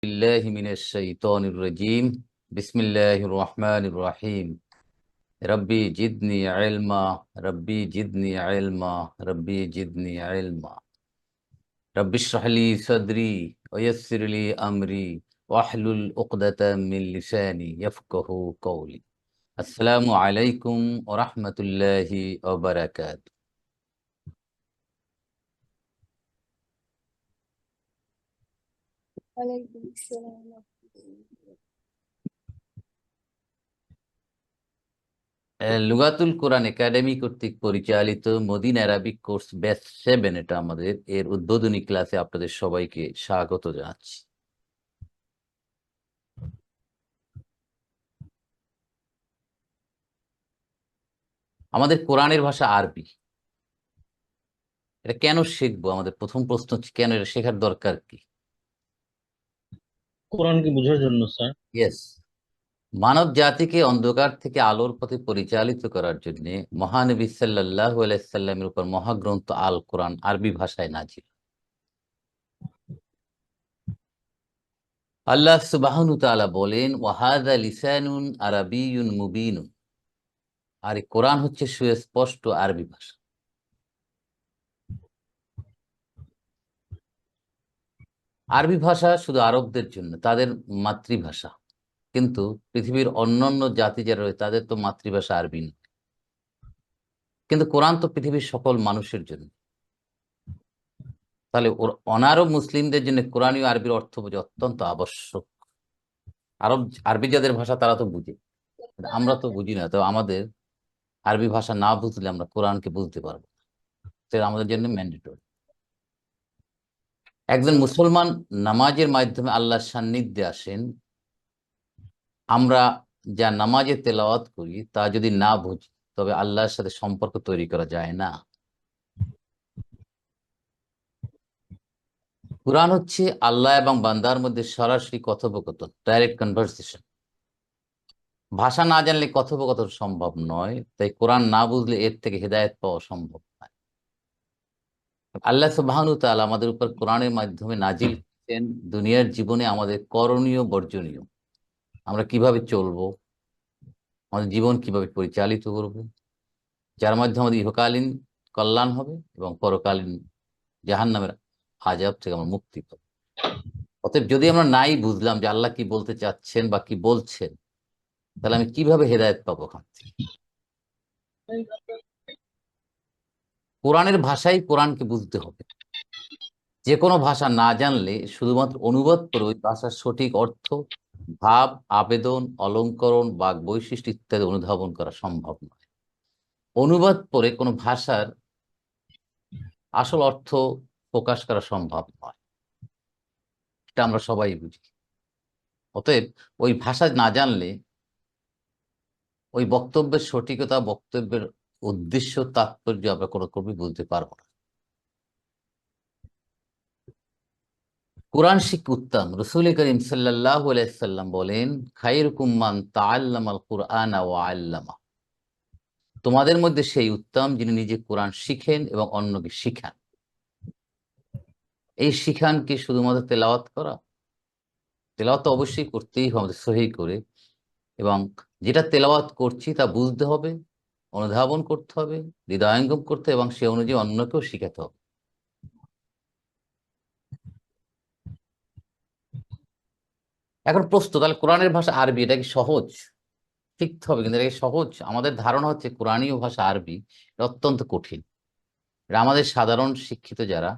بالله من الشيطان الرجيم. بسم الله الرحمن الرحيم. ربي جدني علما. ربي جدني علما. ربي جدني علما. رب اشرح لي صدري ويسر لي أمري واحلل عقدة من لساني يفقه قولي. السلام عليكم ورحمة الله وبركاته. ওয়ালাইকুম আসসালাম লুগাতুল কোরআন একাডেমি কর্তৃক পরিচালিত Madina Arabic course batch seven এটা আমাদের এর উদ্বোধনী ক্লাসে আপনাদের সবাইকে স্বাগত জানাচ্ছি। আমাদের কোরআনের ভাষা আরবি। এটা কেন শিখব? আমাদের প্রথম প্রশ্ন হচ্ছে, কেন এটা শেখার দরকার কি? কোরআনকে বোঝার জন্য, স্যার? ইয়েস মানব জাতিকে অন্ধকার থেকে আলোর পথে পরিচালিত করার জন্য মহানবী সাল্লাহ আলাইসাল্লামের উপর মহাগ্রন্থ আল কোরআন আরবি ভাষায় নাজিল। আল্লাহ সুবাহনু তাআলা বলেন, ওয়াহাদা লিসানুন আরাবিয়ুন মুবিনুন। আর কোরআন হচ্ছে সুস্পষ্ট আরবি ভাষা। আরবি ভাষা শুধু আরবদের জন্য, তাদের মাতৃভাষা। কিন্তু পৃথিবীর অন্যান্য জাতি যারা রয়েছে, তাদের তো মাতৃভাষা আরবি নয় কিন্তু কোরআন তো পৃথিবীর সকল মানুষের জন্য। তাহলে ওর অনারব মুসলিমদের জন্য কোরআনীয় আরবির অর্থ বোঝা অত্যন্ত আবশ্যক। আরব, আরবি যাদের ভাষা, তারা তো বুঝে। আমরা তো বুঝি না, তো আমাদের আরবি ভাষা না বুঝলে আমরা কোরআনকে বুঝতে পারব সেটা আমাদের জন্য ম্যান্ডেটরি একজন মুসলমান নামাজের মাধ্যমে আল্লাহর সান্নিধ্যে আসেন, আমরা যা নামাজে তেলাওয়াত করি তা যদি না বুঝি, তবে আল্লাহর সাথে সম্পর্ক তৈরি করা যায় না। কোরআন হচ্ছে আল্লাহ এবং বান্দার মধ্যে সরাসরি কথোপকথন ডাইরেক্ট কনভারসেশন ভাষা না জানলে কথোপকথন সম্ভব নয়, তাই কোরআন না বুঝলে এর থেকে হেদায়ত পাওয়া সম্ভব। আল্লাহ সুবাহানু তাল আমাদের উপর কোরআনের মাধ্যমে নাজিল করেছেন, দুনিয়ার জীবনে আমাদের করণীয়, বর্জনীয়। আমরা কীভাবে চলবো? আমাদের জীবন কীভাবে পরিচালিত করব? যার মাধ্যমে আমাদের ইহকালীন কল্যাণ হবে এবং পরকালীন জাহান নামের আজাব থেকে আমরা মুক্তি পাবো। অতএব যদি আমরা নাই বুঝলাম যে আল্লাহ কি বলতে চাচ্ছেন বা কি বলছেন, তাহলে আমি কীভাবে হেদায়েত পাবো ওখান থেকে? কোরআনের ভাষাই কোরআনকে বুঝতে হবে। যে কোনো ভাষা না জানলে শুধুমাত্র অনুবাদ করে ওই ভাষার সঠিক অর্থ, ভাব, আবেদন, অলঙ্করণ বাক বৈশিষ্ট্য ইত্যাদি অনুধাবন করা সম্ভব নয়। অনুবাদ পরে কোনো ভাষার আসল অর্থ প্রকাশ করা সম্ভব নয়। এটা আমরা সবাই বুঝি। অতএব ওই ভাষা না জানলে ওই বক্তব্যের সঠিকতা, বক্তব্যের উদ্দেশ্য, তাৎপর্য আমরা কোনো কবি বুঝতে পারব না। কোরআন শিখ উত্তম রসুল করিম সাল্লাম বলেন খাইর কুম্মান তোমাদের মধ্যে সেই উত্তম যিনি নিজে কোরআন শিখেন এবং অন্যকে শিখান। এই শিখান কি শুধুমাত্র তেলাওয়াত করা? তেলাওয়াত অবশ্যই করতেই হবে, সহি করে। এবং যেটা তেলাওয়াত করছি তা বুঝতে হবে অনুধাবন করতে হবে, হৃদয়ঙ্গম করতে এবং সে অনুযায়ী অন্যকেও শিখাতে হবে। এখন প্রশ্ন, তাহলে কোরআনের ভাষা আরবি, এটা কি সহজ? শিখতে হবে, কিন্তু এটা সহজ? আমাদের ধারণা হচ্ছে কোরআনীয় ভাষা আরবি, এটা অত্যন্ত কঠিন। এটা আমাদের সাধারণ শিক্ষিত যারা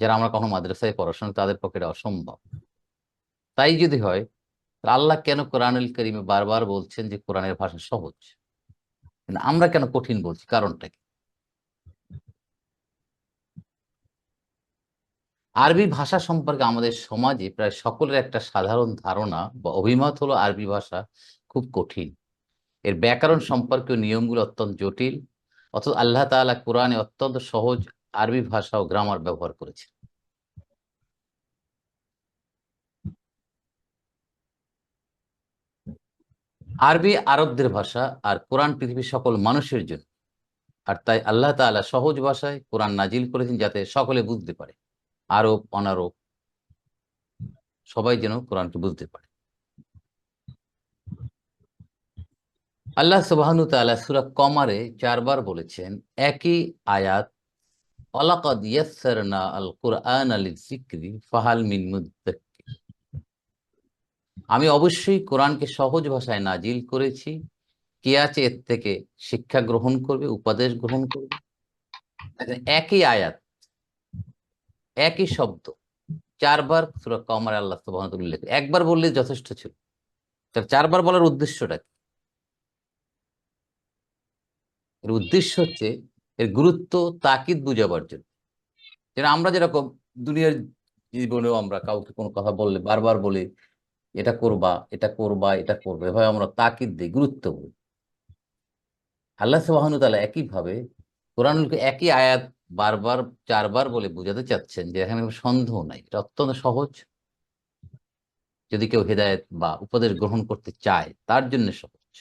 যারা আমরা কখনো মাদ্রাসায় পড়াশোনা তাদের পক্ষে এটা অসম্ভব। তাই যদি হয় আল্লাহ কেন কোরআনুল করিমে বারবার বলছেন যে কোরআনের ভাষা সহজ? কিন্তু আমরা কেন কঠিন বলছি? কারণটা কি? আরবি ভাষা সম্পর্কে আমাদের সমাজে প্রায় সকলের একটা সাধারণ ধারণা বা অভিমত হলো আরবি ভাষা খুব কঠিন। এর ব্যাকরণ সম্পর্কীয় নিয়মগুলো অত্যন্ত জটিল, অথচ আল্লাহ তাআলা কোরআনে অত্যন্ত সহজ আরবি ভাষা ও গ্রামার ব্যবহার করেছে আরবি আরবদের ভাষা আর কোরআন পৃথিবীর সকল মানুষের জন্য। আর তাই আল্লাহ তাআলা সহজ ভাষায় কোরআন নাজিল করেছেন যাতে সকলে বুঝতে পারে। আরব, অনারব, সবাই যেন কোরআনকে বুঝতে পারে। আল্লাহ সুবাহানু তাআলা সূরা কমারে চারবার বলেছেন, একই আয়াত, ওয়ালাকাদ ইয়াসসারনা আল কুরআন লিযিকরি ফাহাল মিন আমি অবশ্যই কোরআনকে সহজ ভাষায় নাজিল করেছি। কে আছে এর থেকে শিক্ষা গ্রহণ করবে, উপদেশ গ্রহণ করবে? একই আয়াত, একই শব্দ, চারবার সূরা কমারে আল্লাহ উল্লেখ একবার বললে যথেষ্ট ছিল। চারবার বলার উদ্দেশ্যটা কি? এর উদ্দেশ্য হচ্ছে এর গুরুত্ব তাকিদ বুঝাবার জন্য। যেন আমরা যেরকম দুনিয়ার জীবনেও আমরা কাউকে কোনো কথা বললে, বারবার বলি এটা করবা এটা করবা, এটা করবে, এভাবে আমরা তাকিদ দিই, গুরুত্ব বলি। আল্লাহ তাআলা একইভাবে কোরআনকে একই আয়াত বারবার, চারবার বলে বোঝাতে চাচ্ছেন যে এখানে সন্দেহ নাই, এটা অত্যন্ত সহজ। যদি কেউ হেদায়েত বা উপদেশ গ্রহণ করতে চায়, তার জন্য সহজ।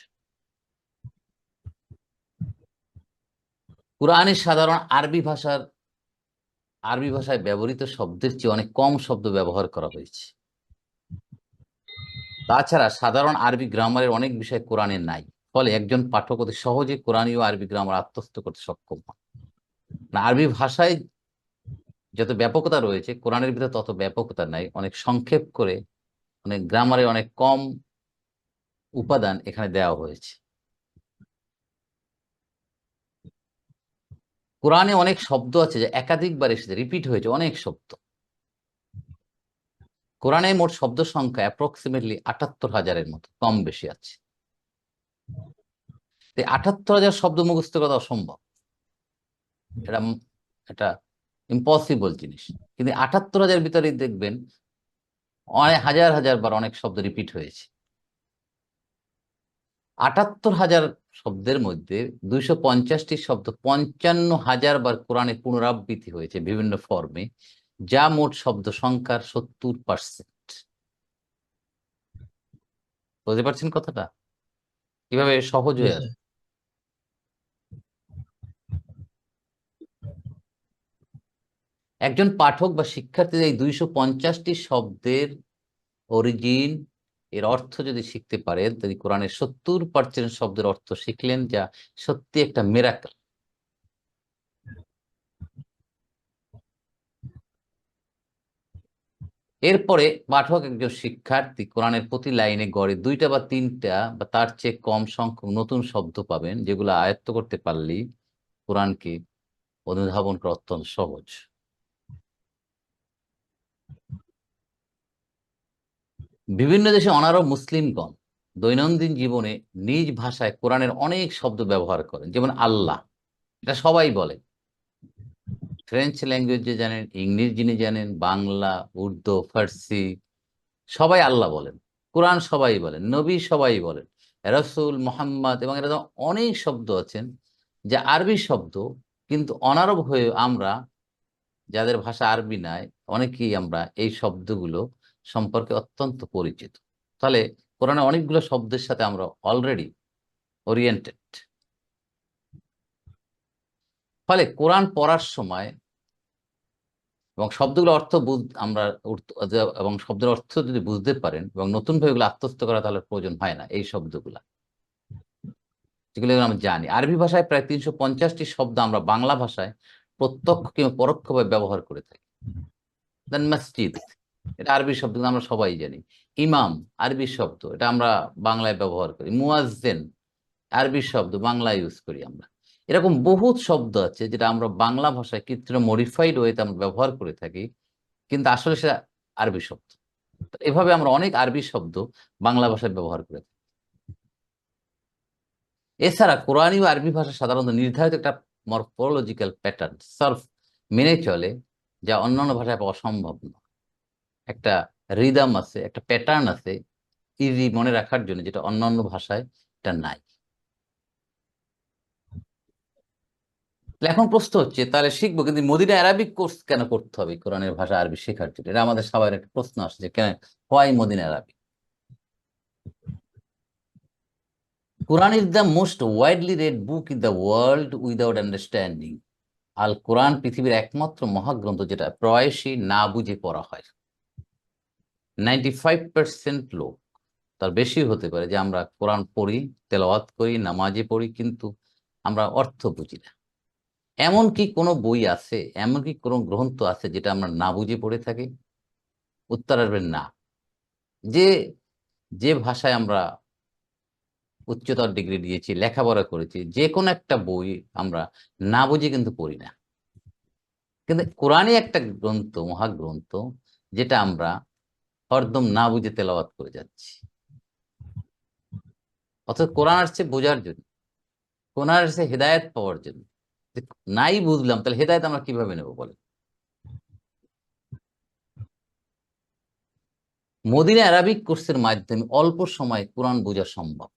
কোরআনের সাধারণ আরবি ভাষার, আরবি ভাষায় ব্যবহৃত শব্দের চেয়ে অনেক কম শব্দ ব্যবহার করা হয়েছে। তাছাড়া সাধারণ আরবি গ্রামারের অনেক বিষয় কোরআনে নাই। ফলে একজন পাঠক অতি সহজে কোরআনী ও আরবি গ্রামার আত্মস্থ করতে সক্ষম হন। না, আরবি ভাষায় যত ব্যাপকতা রয়েছে, কোরআনের ভিতরে তত ব্যাপকতা নাই। অনেক সংক্ষেপ করে, অনেক গ্রামারে অনেক কম উপাদান এখানে দেওয়া হয়েছে। কোরআনে অনেক শব্দ আছে যে একাধিকবার এসেছে, রিপিট হয়েছে অনেক শব্দ। কোরআনে মোট শব্দ সংখ্যা অ্যাপ্রক্সিমেটলি আটাত্তর হাজারের মতো কম বেশি আছে আটাত্তর হাজার শব্দ মুখস্থ করা অসম্ভব। এটা এটা ইম্পসিবল জিনিস। কিন্তু আটাত্তর হাজার ভিতরে দেখবেন, অনেক হাজার হাজার বার অনেক শব্দ রিপিট হয়েছে। আটাত্তর হাজার শব্দের মধ্যে দুইশো পঞ্চাশটি শব্দ পঞ্চান্ন হাজার বার কোরআনে পুনরাবৃত্তি হয়েছে বিভিন্ন ফর্মে যা মোট শব্দ সংখ্যার সত্তর পার্সেন্ট বুঝতে পারছেন কথাটা? কীভাবে সহজ হয়ে আছে একজন পাঠক বা শিক্ষার্থী এই দুইশো পঞ্চাশটি শব্দের অরিজিন এর অর্থ যদি শিখতে পারেন তিনি কোরআনের সত্তর পার্সেন্ট শব্দের অর্থ শিখলেন যা সত্যি একটা মেরাকল এরপরে পাঠক একজন শিক্ষার্থী কোরআনের প্রতি লাইনে গড়ে দুইটা বা তিনটা বা তার চেয়ে কম সংখ্যক নতুন শব্দ পাবেন, যেগুলো আয়ত্ত করতে পারলেই কোরআনকে অনুধাবন করা অত্যন্ত সহজ। বিভিন্ন দেশে অনারব মুসলিমগণ দৈনন্দিন জীবনে নিজ ভাষায় কোরআনের অনেক শব্দ ব্যবহার করেন, যেমন আল্লাহ, এটা সবাই বলে। ফ্রেঞ্চ ল্যাঙ্গুয়েজ জানেন ইংলিশ যিনি জানেন, বাংলা, উর্দু, ফার্সি, সবাই আল্লাহ বলেন, কোরআন সবাই বলেন, নবী সবাই বলেন, রসুল মোহাম্মদ এবং এরকম অনেক শব্দ আছেন, যা আরবি শব্দ, কিন্তু অনারব হয়ে আমরা, যাদের ভাষা আরবি নাই, অনেকেই আমরা এই শব্দগুলো সম্পর্কে অত্যন্ত পরিচিত। তাহলে কোরআনে অনেকগুলো শব্দের সাথে আমরা অলরেডি ওরিয়েন্টেড ফলে কোরআন পড়ার সময় এবং শব্দগুলো অর্থ আমরা এবং শব্দের অর্থ যদি বুঝতে পারেন এবং নতুন ভাবে এগুলো আত্মস্থ করা তাহলে প্রয়োজন হয় না এই শব্দগুলা। যেগুলো আমরা জানি। আরবি ভাষায় প্রায় তিনশো পঞ্চাশটি শব্দ আমরা বাংলা ভাষায় প্রত্যক্ষ কিংবা পরোক্ষভাবে ব্যবহার করে থাকি। দেন মসজিদ এটা আরবি শব্দ আমরা সবাই জানি। ইমাম, আরবি শব্দ, এটা আমরা বাংলায় ব্যবহার করি। মুয়াজ্জেন, আরবি শব্দ বাংলায় ইউজ করি আমরা। এরকম বহুত শব্দ আছে যেটা আমরা বাংলা ভাষায় কৃত্রিম মডিফাইড ওয়েতে আমরা ব্যবহার করে থাকি, কিন্তু আসলে সেটা আরবি শব্দ। এভাবে আমরা অনেক আরবি শব্দ বাংলা ভাষায় ব্যবহার করে থাকি। এছাড়া কোরআনী ও আরবি ভাষা সাধারণত নির্ধারিত একটা মরফোলজিক্যাল প্যাটার্ন সার্ফ মেনে চলে, যা অন্যান্য ভাষায় পাওয়া সম্ভব না। একটা রিদাম আছে, একটা প্যাটার্ন আছে ইজি মনে রাখার জন্য, যেটা অন্যান্য ভাষায় এটা নাই। এখন প্রশ্ন হচ্ছে, তাহলে শিখব, কিন্তু মদিনা অ্যারাবিক কোর্স কেন করতে হবে? কোরআনের ভাষা আরবি শেখার জন্য। এটা আমাদের সবার একটা প্রশ্ন আসছে যে কেন, why Madina Arabic Quran is the most widely read book in the world without understanding. Al Quran পৃথিবীর একমাত্র মহাগ্রন্থ যেটা প্রায়শই না বুঝে পড়া হয়। নাইনটি ফাইভ পার্সেন্ট লোক, তার বেশি হতে পারে যে আমরা কোরআন পড়ি, তেলাওয়াত করি, নামাজে পড়ি, কিন্তু আমরা অর্থ বুঝি না। এমন কি কোনো বই আছে, এমন কি কোনো গ্রন্থ আছে যেটা আমরা না বুঝে পড়ে থাকি? উত্তর আসবেন না। যে যে ভাষায় আমরা উচ্চতর ডিগ্রি দিয়েছি, লেখাপড়া করেছি, যে কোনো একটা বই আমরা না বুঝে কিন্তু পড়ি না। কিন্তু কোরআনই একটা গ্রন্থ, মহাগ্রন্থ, যেটা আমরা হরদম না বুঝে তেলাওয়াত করে যাচ্ছি। অর্থাৎ কোরআন আসছে বোঝার জন্য, কোরআন আসছে হেদায়ত পাওয়ার জন্য। নাই বুঝলাম, তাহলে হেদায়ত আমরা কীভাবে নেব বলে মদিনা অ্যারাবিক কোর্সের মাধ্যমে অল্প সময় কোরআন বোঝা সম্ভব।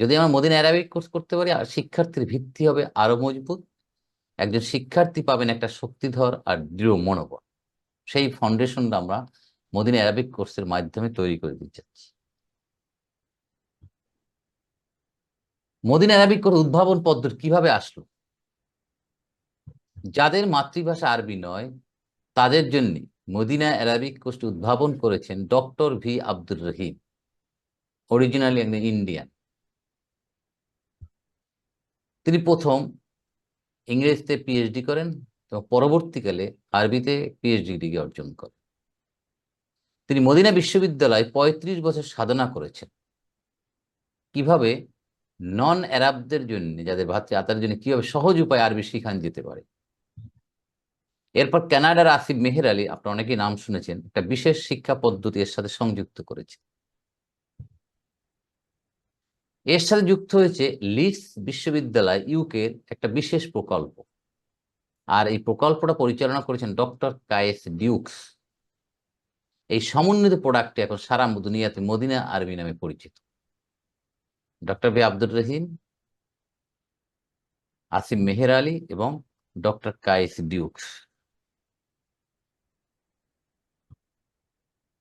যদি আমরা মদিনা অ্যারাবিক কোর্স করতে পারি, আর শিক্ষার্থীর ভিত্তি হবে আরও মজবুত। একজন শিক্ষার্থী পাবেন একটা শক্তিধর আর দৃঢ় মনোবল। সেই ফাউন্ডেশনটা আমরা মদিনা অ্যারাবিক কোর্সের মাধ্যমে তৈরি করে দিতে চাচ্ছি। মদিনা অ্যারাবিক কোর্স উদ্ভাবন পদ্ধতি কীভাবে আসলো? যাদের মাতৃভাষা আরবি নয়, তাদের জন্য মদিনা অ্যারাবিক কোর্সটি উদ্ভাবন করেছেন doctor V. Abdur Rahim originally একজন ইন্ডিয়ান তিনি প্রথম ইংরেজিতে পিএইচডি করেন এবং পরবর্তীকালে আরবিতে পিএইচডি ডিগ্রি অর্জন করেন। তিনি মদিনা বিশ্ববিদ্যালয়ে ৩৫ বছর সাধনা করেছেন। কীভাবে? নন অ্যারাবদের জন্য, যাদের ভাতৃ জন্য কীভাবে সহজ উপায়ে আরবি শিখান যেতে পারে। এরপর কানাডার আসিফ মেহের আলী, আপনারা অনেকেই নাম শুনেছেন, একটা বিশেষ শিক্ষা পদ্ধতি এর সাথে সংযুক্ত করেছে। এর সাথে যুক্ত হয়েছে লিডস বিশ্ববিদ্যালয় ইউকের একটা বিশেষ প্রকল্প। আর এই প্রকল্পটা পরিচালনা করেছেন ডক্টর কায়েস ডিউকস। এই সমন্বিত প্রোডাক্টটি এখন সারা দুনিয়াতে মদিনা আরবি নামে পরিচিত। ডক্টর বি আব্দুর রহিম আসিম মেহের আলী এবং ডক্টর কায়েস ডিউকস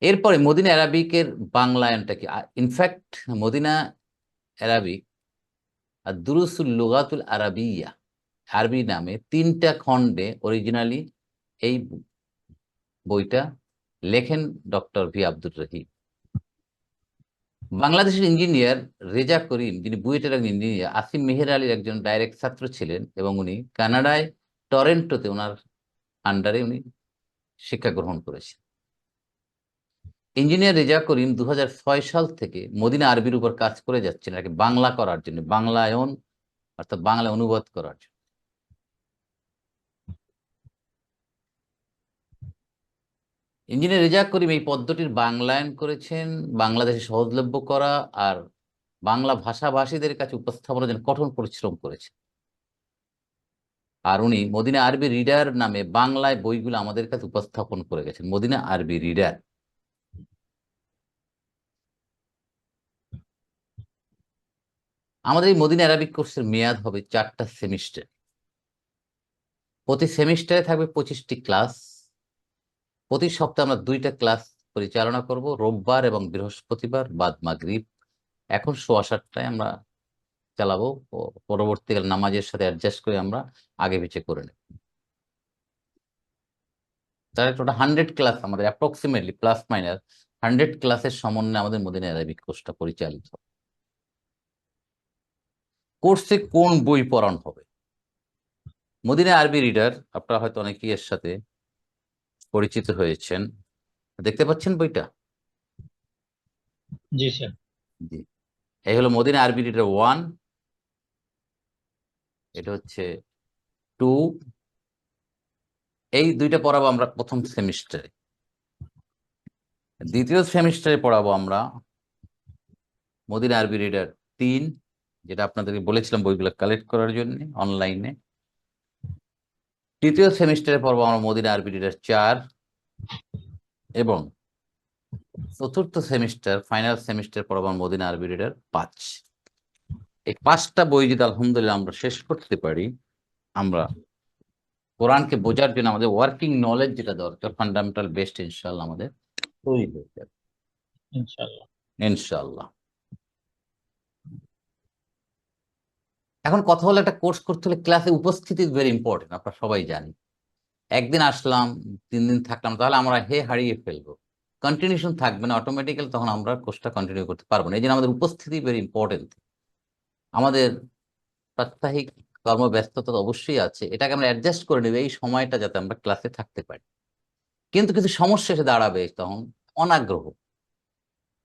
এরপরে মদিনা অ্যারাবিকের বাংলায়নটা কি? ইনফ্যাক্ট মদিনা অ্যারাবিক, আর দুরুসুল লুগাতুল আরাবিয়া, আরবি নামে তিনটা খণ্ডে অরিজিনালি এই বইটা লেখেন ডক্টর ভি আব্দুর রহিম বাংলাদেশের ইঞ্জিনিয়ার রেজা করিম, যিনি বুয়েটের একজন ইঞ্জিনিয়ার আসিম মেহের আলীর একজন ডাইরেক্ট ছাত্র ছিলেন এবং উনি কানাডায় টরেন্টোতে ওনার আন্ডারে উনি শিক্ষা গ্রহণ করেছেন। ইঞ্জিনিয়ার রেজা করিম দু হাজার ছয় সাল থেকে মদিনা আরবির উপর কাজ করে যাচ্ছেন আর কি বাংলা করার জন্য, বাংলায়ন অর্থাৎ বাংলা অনুবাদ করার জন্য। ইঞ্জিনিয়ার রেজা করিম এই পদ্ধতির বাংলায়ন করেছেন, বাংলাদেশে সহজলভ্য করা আর বাংলা ভাষাভাষীদের কাছে উপস্থাপনের জন্য কঠোর পরিশ্রম করেছেন। আর উনি মদিনা আরবি রিডার নামে বাংলায় বইগুলো আমাদের কাছে উপস্থাপন করে গেছেন, মদিনা আরবি রিডার। আমাদের এই মদিনা অ্যারাবিক কোর্সের মেয়াদ হবে চারটা সেমিস্টার। প্রতি সেমিস্টারে থাকবে পঁচিশটি ক্লাস। প্রতি সপ্তাহে আমরা দুইটা ক্লাস পরিচালনা করব, রোববার এবং বৃহস্পতিবার, বাদ মাগরিব। এখন সোয়া সাতটায় আমরা চালাবো পরবর্তীকালে নামাজের সাথে অ্যাডজাস্ট করে আমরা আগে পিছিয়ে করে নেব। তাহলে টোটাল হান্ড্রেড ক্লাস আমাদের অ্যাপ্রক্সিমেটলি প্লাস মাইনাস হান্ড্রেড ক্লাসের সমন্বয়ে আমাদের মদিনা অ্যারাবিক কোর্সটা পরিচালিত কোর্সে কোন বই পড়ানো হবে? মদিনা আরবি রিডার আপনারা হয়তো অনেকেই এর সাথে পরিচিত হয়েছেন। দেখতে পাচ্ছেন বইটা? জি স্যার। জি। এই হলো মদিনা আরবি রিডার ওয়ান। এটা হচ্ছে টু। এই দুইটা পড়াবো আমরা প্রথম সেমিস্টারে। দ্বিতীয় সেমিস্টারে পড়াবো আমরা মদিনা আরবি রিডার তিন যেটা আপনাদেরকে বলেছিলাম বইগুলো কালেক্ট করার জন্য অনলাইনে। তৃতীয় সেমিস্টারে পড়ব আমরা মদিনা আরবি রিডার চার এবং চতুর্থ সেমিস্টার ফাইনাল সেমিস্টার পড়ব আমরা মদিনা আরবি রিডার পাঁচ। এই পাঁচটা বই যদি আলহামদুলিল্লাহ আমরা শেষ করতে পারি আমরা কোরআনকে বোঝার জন্য আমাদের ওয়ার্কিং নলেজ যেটা দরকার ফান্ডামেন্টাল বেস্ট ইনশাল্লাহ আমাদের তৈরি হয়ে যাবে। ইনশাআল্লাহ। ইনশাল্লাহ এখন কথা হলো একটা কোর্স করতে হলে ক্লাসে উপস্থিতি ভেরি ইম্পর্টেন্ট আপনারা সবাই জানি একদিন আসলাম, তিন দিন থাকলাম, তাহলে আমরা হে হারিয়ে ফেলব। কন্টিনিউশন থাকবে না অটোমেটিক্যাল তখন আমরা কোর্সটা কন্টিনিউ করতে পারব না। এই জন্য আমাদের উপস্থিতি ভেরি ইম্পর্টেন্ট আমাদের প্রাত্যহিক কর্মব্যস্ততা অবশ্যই আছে, এটাকে আমরা অ্যাডজাস্ট করে নেব এই সময়টা যাতে আমরা ক্লাসে থাকতে পারি। কিন্তু কিছু সমস্যা এসে দাঁড়াবে তখন, অনাগ্রহ।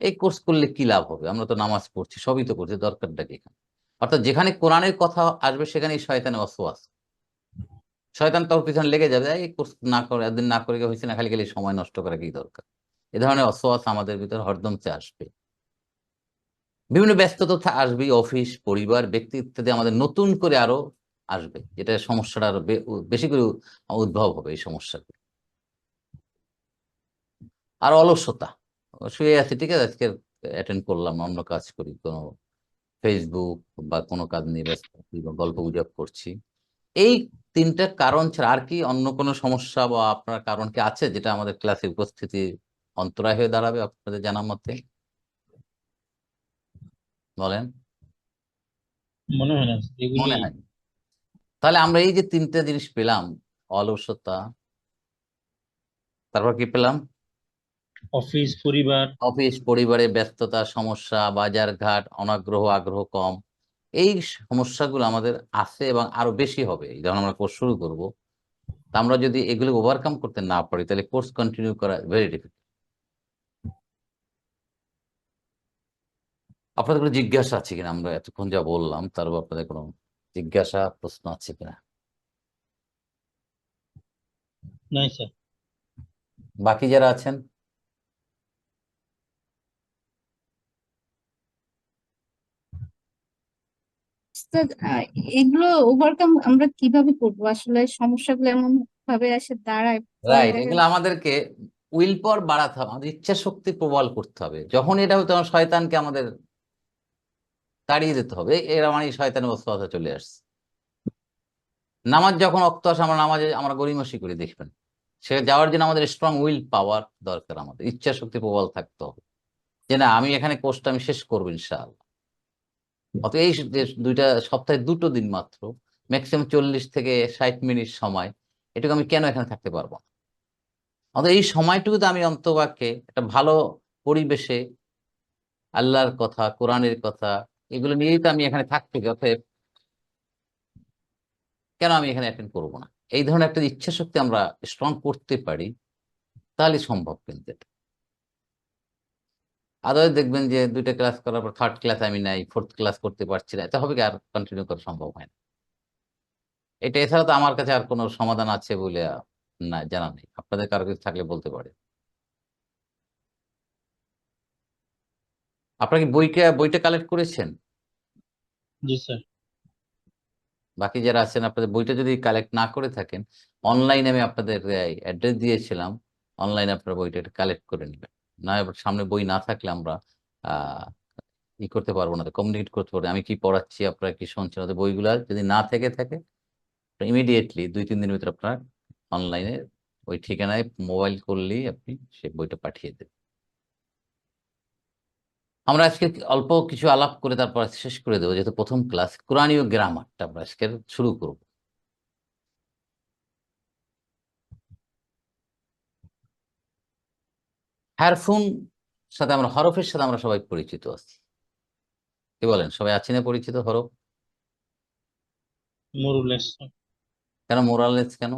এই কোর্স করলে কি লাভ হবে? আমরা তো নামাজ পড়ছি, সবই তো করছি, দরকারটা কি এখানে? অর্থাৎ যেখানে কোরআনের কথা আসবে, সেখানেই শয়তানের অসওয়াস শয়তান তোর পিছনে লেগে যাবে, এই কোর্স না করে, একদিন না করে হয়েছে না, খালি খালি সময় নষ্ট করা কি দরকার? এ ধরনের অসওয়াস আমাদের ভিতর হরদমতে আসবে। বিভিন্ন ব্যস্ততা আসবে অফিস, পরিবার ব্যক্তি ইত্যাদি আমাদের নতুন করে আরও আসবে, যেটা সমস্যাটা আরও বেশি করে উদ্ভব হবে এই সমস্যাগুলো আর অলসতা। শুয়ে আছি, ঠিক আছে? আজকে অ্যাটেন্ড করলাম, অন্য কাজ করি, কোনো ফেসবুক বা কোনো কাজ নিয়ে ব্যস্ত আছি বা গল্প গুজব করছি এই তিনটা কারণ ছাড়া আর কি অন্য কোনো সমস্যা বা আপনার কারণ কি আছে যেটা আমাদের ক্লাসে উপস্থিতি অন্তরায় হয়ে দাঁড়াবে আপনাদের জানা মতে বলেন। মনে হয় না মনে হয়। তাহলে আমরা এই যে তিনটা জিনিস পেলাম অলসতা তারপর কি পেলাম? অফিস পরিবার। অফিস পরিবারে ব্যস্ততা সমস্যা বাজার ঘাট অনাগ্রহ আগ্রহ কম। এই সমস্যাগুলো আমাদের আছে এবং আরও বেশি হবে। যখন আমরা কোর্স শুরু করব। তা আমরা যদি এগুলো ওভারকাম করতে না পারি তাহলে কোর্স কন্টিনিউ করা ভেরি ডিফিকাল্ট আপনাদের কোনো জিজ্ঞাসা আছে কিনা? আমরা এতক্ষণ যা বললাম তার উপর আপনাদের কোনো জিজ্ঞাসা প্রশ্ন আছে কিনা? স্যার বাকি যারা আছেন? এগুলো ওভারকাম আমরা কীভাবে করব? আসলে সমস্যাগুলো এমন ভাবে এসে দাঁড়ায় রাইট এগুলো আমাদেরকে উইল পাওয়ার বাড়াতে হবে আমাদের ইচ্ছা শক্তি প্রবল করতে হবে। যখন এটা হবে তখন শয়তানকে আমাদের তাড়িয়ে দিতে হবে এরা মানে শয়তানের অবস্থা চলে আসছে। নামাজ যখন অক্ত আসে আমরা নামাজে আমরা গরিমসি করে দেখবেন। সে যাওয়ার জন্য আমাদের স্ট্রং উইল পাওয়ার দরকার আমাদের ইচ্ছা শক্তি প্রবল থাকতে হবে। যে না আমি এখানে কোর্সটা আমি শেষ করব ইনশাআল্লাহ। অত এই দুইটা সপ্তাহে দুটো দিন মাত্র ম্যাক্সিমাম চল্লিশ থেকে ষাট মিনিট সময়, এটুকু আমি কেন এখানে থাকতে পারব না? অত এই সময়টুকুতে আমি অন্তবাক্যে একটা ভালো পরিবেশে আল্লাহর কথা, কোরআনের কথা, এগুলো নিয়েই তো আমি এখানে থাকতে অতএব কেন আমি এখানে অ্যাটেন্ড করব না? এই ধরনের একটা ইচ্ছা শক্তি আমরা স্ট্রং করতে পারি, তাহলে সম্ভব কিন্তু এটা। আদায় দেখবেন যে দুইটা ক্লাস করার পর থার্ড ক্লাস আমি নাই ফোর্থ ক্লাস করতে পারছি না এটা হবে কি আর কন্টিনিউ করা সম্ভব হয় না। এটা এছাড়া তো আমার কাছে আর কোনো সমাধান আছে বলে না জানা নেই। আপনাদের কারও কিছু থাকলে বলতে পারে আপনারা কি বইটা বইটা কালেক্ট করেছেন? জি স্যার বাকি যারা আছেন আপনাদের বইটা যদি কালেক্ট না করে থাকেন অনলাইনে আমি আপনাদের অ্যাড্রেস দিয়েছিলাম। অনলাইনে আপনারা বইটা কালেক্ট করে নেবেন। না সামনে বই না থাকলে আমরা ই করতে পারব না কমিউনিকেট করতে পারব আমি কি পড়াচ্ছি, আপনারা কি শুনছেন? ওদের বইগুলা যদি না থেকে থাকে ইমিডিয়েটলি দুই, তিন দিনের ভিতরে আপনার অনলাইনে ওই ঠিকানায় মোবাইল করলেই আপনি সে বইটা পাঠিয়ে দেবেন। আমরা আজকে অল্প কিছু আলাপ করে তারপর শেষ করে দেবো, যেহেতু প্রথম ক্লাস কোরআনীয় গ্রামারটা আমরা আজকে শুরু করব। হ্যারফুন সাথে আমরা হরফের সাথে আমরা সবাই পরিচিত আছি। কি বলেন সবাই আছি না পরিচিত হরফ? কেন মোরালেস কেন?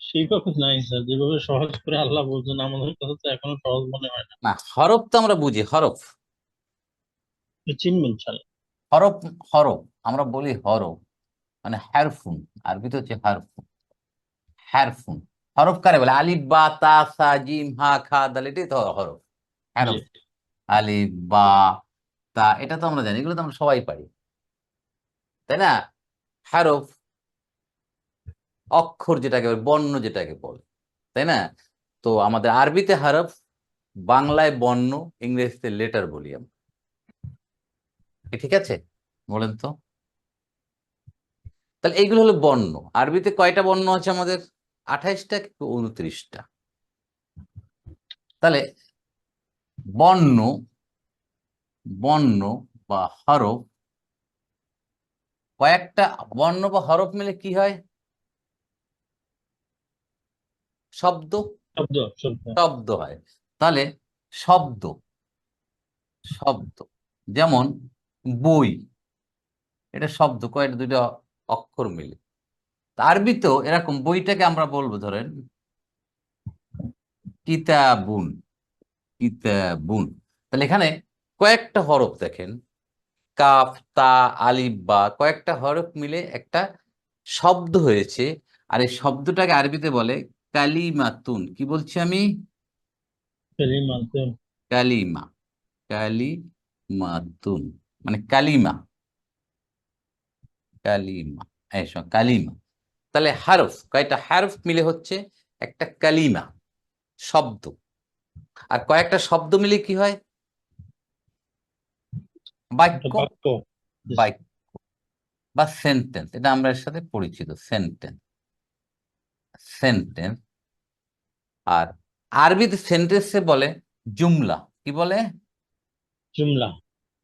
সেইভাবে নাই স্যার যেভাবে সহজ করে আল্লাহ বলছেন আমাদের কাছে তো এখনও সহজ মনে হয় না। না হরফ তো আমরা বুঝি হরফ। চিনবেন হরফ হরফ আমরা বলি হরফ মানে হ্যারফুন আরবিতে হচ্ছে হারফুন হ্যারফুন। হরফ কারে বলে? আলিফ বা তা সা জিম হা খা দাল এটাই তো হরফ। হ্যারফ আলিফ বা তা এটা তো আমরা জানি এগুলো তো আমরা সবাই পারি। তাই না? হ্যারফ অক্ষর যেটাকে বলে বর্ণ যেটাকে বলে তাই না? তো আমাদের আরবিতে হরফ বাংলায় বর্ণ ইংরেজিতে লেটার বলি আমরা। ঠিক আছে? বলেন তো। তাহলে এইগুলো হলো বর্ণ। আরবিতে কয়টা বর্ণ আছে আমাদের? আঠাইশটা কি উনত্রিশটা? তাহলে বর্ণ বর্ণ বা হরফ কয়েকটা বর্ণ বা হরফ মিলে কি হয়? শব্দ? শব্দ হয়। তাহলে শব্দ শব্দ যেমন বই এটা শব্দ কয়েকটা দুইটা অক্ষর মিলে। আরবিতেও এরকম বইটাকে আমরা বলব ধরেন কিতাবুন কিতাবুন। তাহলে এখানে কয়েকটা হরফ দেখেন কাফ তা আলিফ বা কয়েকটা হরফ মিলে একটা শব্দ হয়েছে আর এই শব্দটাকে আরবিতে বলে কালিমাতুন। কি বলছি আমি? কালিমাতুন। কালিমা কালিমাতুন মানে কালিমা। কালিমা কালিমা। তাহলে হারফ কয়টা হারফ মিলে হচ্ছে? একটা কালিমা শব্দ। আর কয়েকটা শব্দ মিলে কি হয়? বাক্য। বাক্য। বাক্য বা সেন্টেন্স এটা আমরা এর সাথে পরিচিত। সেন্টেন্স সেন্টেন্স আর আরবিতে সেন্টেন্সে বলে জুমলা। কি বলে? জুমলা।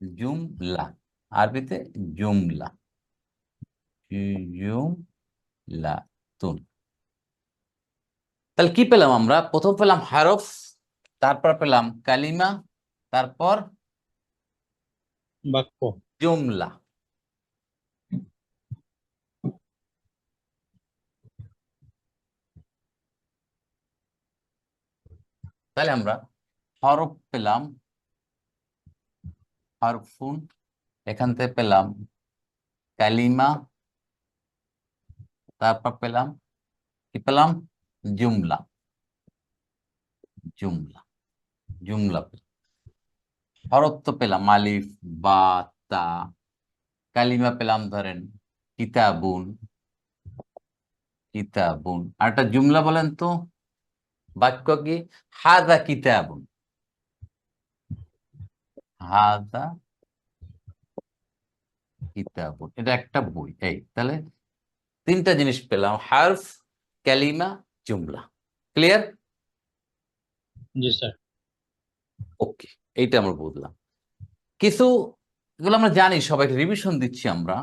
জুমলা। আরবিতে জুমলা। জুমলা তুন। তাহলে কি পেলাম আমরা? প্রথম পেলাম হারফ তারপর পেলাম কালিমা তারপর বাক্য। জুমলা। তাহলে আমরা হরফ পেলাম হরফুন এখান থেকে পেলাম কালিমা তারপর পেলাম, কি পেলাম? জুমলা। জুমলা। জুমলা হরফ তো পেলাম, আলিফ, বা, তা। কালিমা পেলাম, ধরেন, কিতাবুন। কিতাবুন। আর একটা জুমলা বলেন তো, বাক্য কি? হাদা কিতাবুন। হাদা কিতাবুন। এটা একটা বই। এই, তাহলে তিনটা জিনিস পেলাম হারফ ক্যালিমা জুমলা। ক্লিয়ার? জি স্যার। ওকে এইটা আমরা বুঝলাম। কিছু এগুলো আমরা জানি সবাইকে রিভিশন দিচ্ছি আমরা।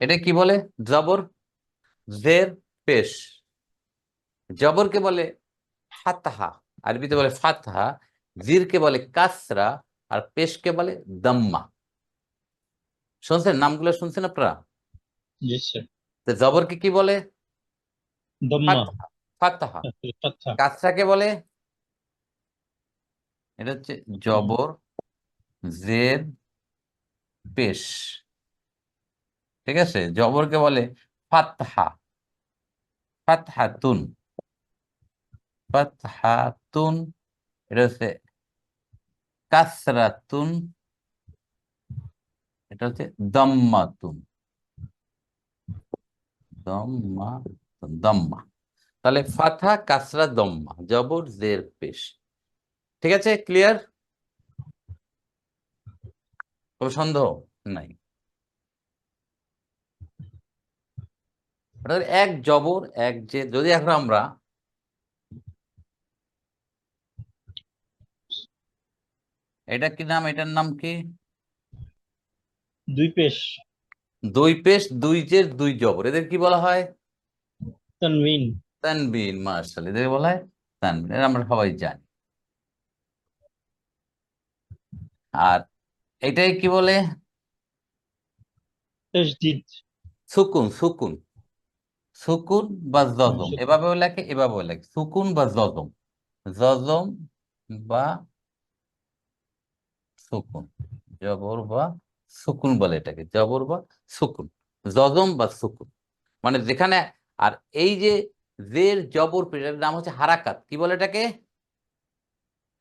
এটা কি বলে? জবর জের পেশ। জবরকে বলে ফাতহা আরবিতে বলে ফাতহা জিরকে বলে কাসরা আর পেশকে বলে দম্মা। শুনছেন? নামগুলো শুনছেন আপনারা? জবরকে কি বলে? ফাতহা কাছরাকে বলে? এটা হচ্ছে জবর জের পেশ। ঠিক আছে? জবরকে বলে ফাতহা। ফাতহাতুন। ফাতহাতুন এটা হচ্ছে কাসরাতুন। এটা হচ্ছে দম্মাতুন। দম্মাতুন, দম্মা। তাহলে ফাথা, কাসরা, দম্মা, জবর, জের, পেশ। ঠিক আছে? ক্লিয়ার কোনো সন্দেহ নাই। এক জবর, এক যে যদি এখন আমরা এটা কি নাম? এটার নাম কি? দুই পেশ। দুই পেশ দুই জের দুই জবর। এদের কি বলা হয়? তানবিন। তানবিন মার্শাল এদের বলা হয় তানবিন। আমরা সবাই জানি। আর এটাই কি বলে? তাসদিদ। সুকুন সুকুন। সুকুন বা জজম। এভাবেও লেখে এভাবেও লেখে। সুকুন বা জজম জজম বা সুকুন। জবর বা সুকুন বলে এটাকে জবর বা সুকুন জজম বা সুকুন। মানে যেখানে আর এই যে জের জবর পেশ, এটার নাম হচ্ছে হারাকাত। কি বলে এটাকে?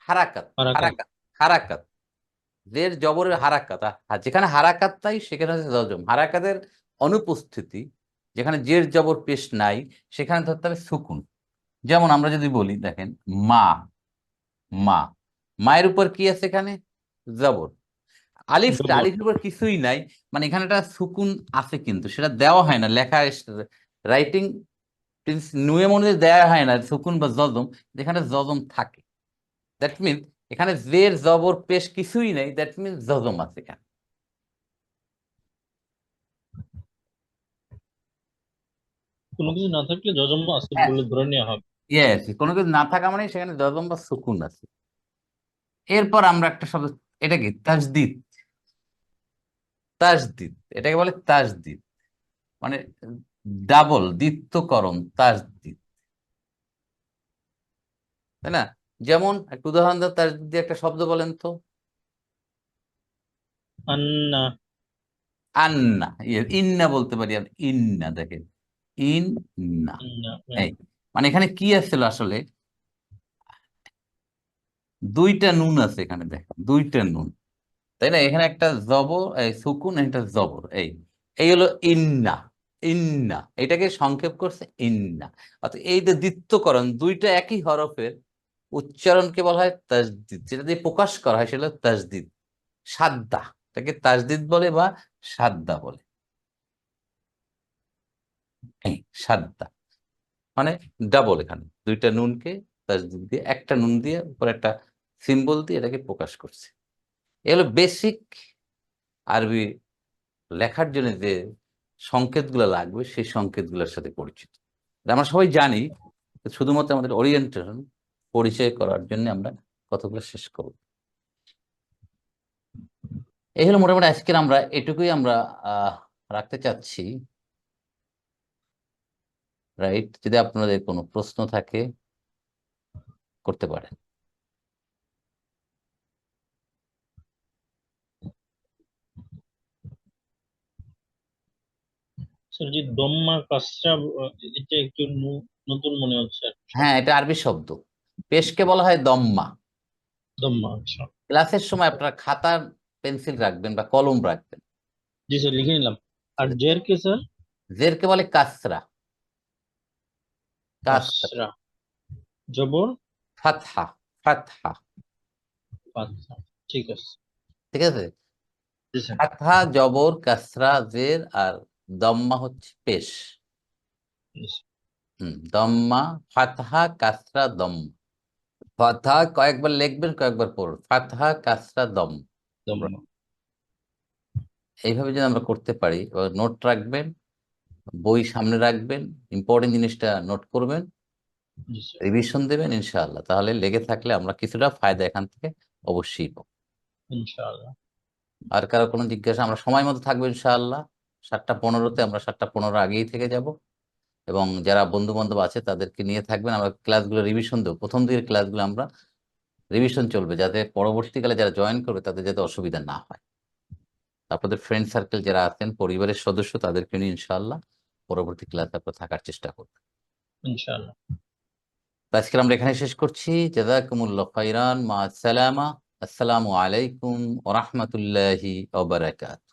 হারাকাত হারাকাত। হারাকাত জের জবরের হারাকাত। আর যেখানে হারাকাত তাই সেখানে হচ্ছে জজম। হারাকাতের অনুপস্থিতি যেখানে জের জবর পেশ নাই সেখানে ধরতে হবে সুকুন। যেমন আমরা যদি বলি দেখেন মা মা। মায়ের উপর কি আছে এখানে? জবর। আলিফটা জবর। আলিফের উপর কিছুই নাই। মানে এখানে একটা সুকুন আছে কিন্তু সেটা দেওয়া হয় না। লেখা রাইটিং নিয়ম অনুযায়ী দেওয়া হয় না সুকুন বা জজম যেখানে জজম থাকে। দ্যাট মিন এখানে জের জবর পেশ কিছুই নেই। দ্যাট মিন জজম আছে এখানে। কোনো কিছু না থাকলে জজম আছে হ্যাঁ। বলে ধরে নেওয়া হবে। ইয়েস কোনো কিছু না থাকা মানে সেখানে জজম বা সুকুন আছে। এরপর আমরা একটা শব্দ এটা কি? তাজদিদ তাজদিদ এটাকে বলে তাজদিদ। মানে ডাবল দ্বিত্বকরণ তাজদিদ। তাই না? যেমন একটা উদাহরণ দাও তাজদিদ একটা শব্দ বলেন তো। আন্না। আন্না ইয়ে, ইন্না বলতে পারি ইন্না দেখেন। ইন না এই মানে এখানে কি আসছিল আসলে? দুইটা নুন আছে এখানে দেখেন। দুইটা নুন। তাই না? এখানে একটা জবর, এই সুকুন একটা জবর, এই। এই হলো ইন্না ইন্না। এটাকে সংক্ষেপ করছে ইন্না। অর্থাৎ এই যে দ্বিত্বকরণ, দুইটা একই হরফের উচ্চারণকে বলা হয় তাজদিদ। যেটা দিয়ে প্রকাশ করা হয় সেটা তাজদিদ। সাদ্দা। এটাকে তাজদিদ বলে বা সাদ্দা বলে। সাদ্দা। মানে ডাবল এখানে। দুইটা নুনকে তাজদিদ দিয়ে, একটা নুন দিয়ে, উপর একটা সিম্বল দিয়ে এটাকে প্রকাশ করছে। এগুলো বেসিক আরবি লেখার জন্য যে সংকেতগুলো লাগবে, সেই সংকেতগুলোর সাথে পরিচিত। আমরা সবাই জানি, শুধুমাত্র আমাদের ওরিয়েন্টেশন পরিচয় করার জন্য আমরা কতগুলো শেষ করব। এই হলো মোটামুটি আজকের আমরা, এটুকুই আমরা রাখতে চাচ্ছি। রাইট যদি আপনাদের কোনো প্রশ্ন থাকে, করতে পারেন। স্যার যে দম্মা কাসরা আহ, এটা একটু নতুন মনে হচ্ছে হ্যাঁ এটা আরবি শব্দ। পেশকে বলা হয় দম্মা। দম্মা আচ্ছা। ক্লাসের সময় আপনারা খাতার পেন্সিল রাখবেন বা কলম রাখবেন। জি স্যার লিখে নিলাম। আর জের কে স্যার? জেরকে বলে কাসরা। কাসরা। জবর? ফাতহা ফাতহা। ঠিক আছে। ঠিক আছে? ফাতহা জবর কাসরা জের আর দম্মা হচ্ছে পেশ। হুম দম্মা ফাতহা কাসরা দম। ফাতহা কয়েকবার লিখবেন কয়েকবার পড়ুন ফাতহা কাসরা দম। এইভাবে যদি আমরা করতে পারি নোট রাখবেন বই সামনে রাখবেন ইম্পর্টেন্ট জিনিসটা নোট করবেন রিভিশন দেবেন ইনশাআল্লাহ। তাহলে লেগে থাকলে আমরা কিছুটা ফায়দা এখান থেকে অবশ্যই পাবো। ইনশাআল্লাহ। আর কারও কোনো জিজ্ঞাসা আমরা সময় মতো থাকব ইনশাআল্লাহ। সাতটা পনেরোতে আমরা সাতটা পনেরো আগেই থেকে যাব। এবং যারা বন্ধু বান্ধব আছে তাদেরকে নিয়ে থাকবেন। আমরা ক্লাসগুলো রিভিশন দেবো। প্রথম দিকের ক্লাসগুলো আমরা রিভিশন চলবে যাতে পরবর্তীকালে যারা জয়েন করবে তাদের যাতে অসুবিধা না হয়। আপনাদের ফ্রেন্ড সার্কেল যারা আছেন পরিবারের সদস্য তাদেরকে নিয়ে ইনশাআল্লাহ পরবর্তী ক্লাসে আপনারা থাকার চেষ্টা করবেন ইনশাআল্লাহ। আজকে আমরা এখানে শেষ করছি। জাজাকুমুল্লাহ খাইরান। মা সালামা। আসসালামু আলাইকুম ওয়া রাহমাতুল্লাহি ওয়া বারাকাতুহু